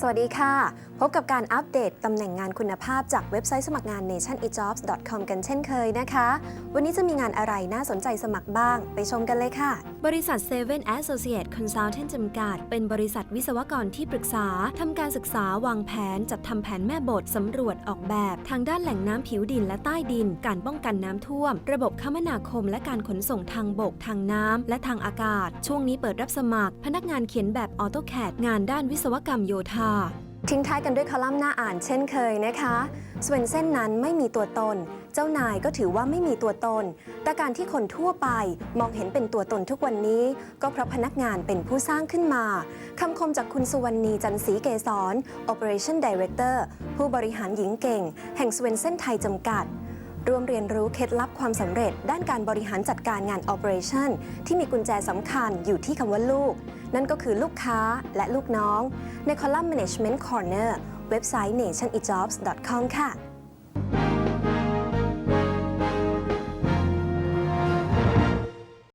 สวัสดีค่ะ พบกับการอัปเดตตำแหน่งงานคุณภาพจากเว็บไซต์สมัครงาน nationejobs.com กันเช่นเคยนะคะ วันนี้จะมีงานอะไรน่าสนใจสมัครบ้าง ไปชมกันเลยค่ะ บริษัท Seven Associate Consultant จำกัด เป็นบริษัทวิศวกรที่ปรึกษาทำการศึกษาวางแผน จัดทำแผนแม่บทสำรวจออกแบบ ทางด้านแหล่งน้ำผิวดินและใต้ดิน การป้องกันน้ำท่วม ระบบคมนาคม และการขนส่งทางบก ทางน้ำและทางอากาศ ช่วงนี้เปิดรับสมัคร พนักงานเขียนแบบ AutoCAD งานด้านวิศวกรรมโยธาทิ้งท้ายกันด้วยคอลัมน์หน้าอ่านเช่นเคยนะคะสเวนเซ่นนั้นไม่มีตัวตน เจ้านายก็ถือว่าไม่มีตัวตน แต่การที่คนทั่วไปมองเห็นเป็นตัวตนทุกวันนี้ ก็เพราะพนักงานเป็นผู้สร้างขึ้นมา คำคมจากคุณสุวรรณีจันทร์ศรีเกษร Operation Director ผู้บริหารหญิงเก่ง แห่งสเวนเซ่นไทยจำกัด ร่วมเรียนรู้เคล็ดลับความสำเร็จ ด้านการบริหารจัดการงาน Operation ที่มีกุญแจสำคัญอยู่ที่คำว่าลูก นั่นก็คือลูกค้าและลูกน้อง ในคอลัมน์ Management Corner เว็บไซต์ nationejobs.com ค่ะ